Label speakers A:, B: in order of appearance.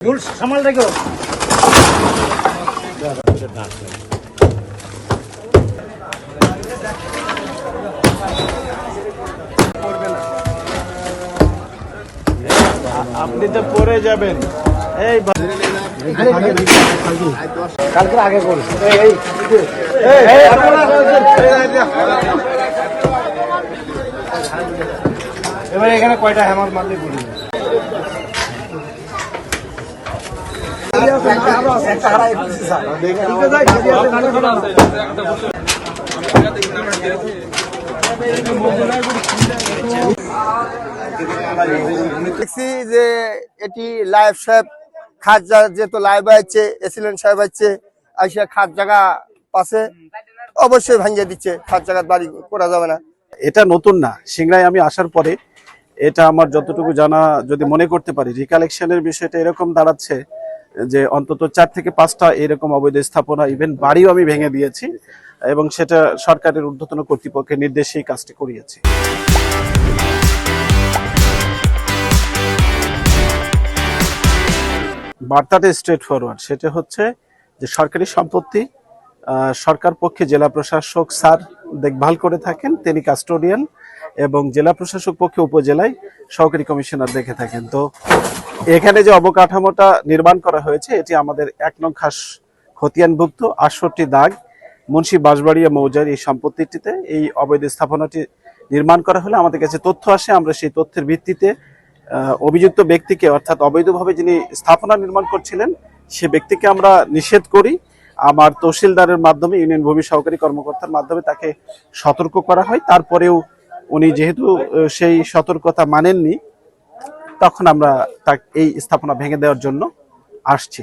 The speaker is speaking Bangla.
A: গুল সামাল রেখো
B: আপনি তো পরে যাবেন। এই
A: কালকে আগে করুন এবারে এখানে কয়টা হ্যামার মারলে বলি একটা হারাই দিচ্ছি স্যার
C: দেখছি যে এটি লাইভ সাহেব জা- যেহেতু লাইভ আছে এসিলেন্ট সাহেব আছে, আইসা খাট জায়গা পাশে, অবশ্যই ভাঙিয়ে দিচ্ছে খাট জায়গার বাড়ি করা যাবে না।
B: এটা নতুন না, সিংড়ায় আমি আসার পরে, এটা আমার যতটুকু জানা, যদি মনে করতে পারি রিকালেকশনের বিষয়টা এরকম দাঁড়াচ্ছে যে অন্তত চার থেকে পাঁচটা এরকম অবৈধ স্থাপনা ইভেন বাড়িও আমি ভেঙে দিয়েছি এবং সেটা সরকারের ঊর্ধ্বতন কর্তৃপক্ষের নির্দেশেই কাজটি করিয়েছি। বার্তাটা স্ট্রেট ফরওয়ার্ড সেটা হচ্ছে যে সরকারি সম্পত্তি সরকার পক্ষে জেলা প্রশাসক স্যার দেখভাল করে থাকেন, তিনি কাস্টোডিয়ান এবং জেলা প্রশাসক পক্ষে উপজেলায় সহকারী কমিশনার দেখে থাকেন। তো এখানে যে অবকাঠামোটা নির্মাণ করা হয়েছে, এটি আমাদের এক নং খাস খতিয়ানভুক্ত আটষট্টি দাগ মুন্সি বাঁশবাড়িয়া মৌজার এই সম্পত্তিটিতে। এই অবৈধ স্থাপনাটি নির্মাণ করা হলে আমাদের কাছে তথ্য আসে, আমরা সেই তথ্যের ভিত্তিতে অভিযুক্ত ব্যক্তিকে অর্থাৎ অবৈধভাবে যিনি স্থাপনা নির্মাণ করছিলেন, সে ব্যক্তিকে আমরা নিষেধ করি। আমার তহসিলদারের মাধ্যমে, ইউনিয়ন ভূমি সহকারী কর্মকর্তার মাধ্যমে তাকে সতর্ক করা হয়। তারপরেও উনি যেহেতু সেই সতর্কতা মানেননি তখন আমরা এই স্থাপনা ভেঙে দেওয়ার জন্য আসছি।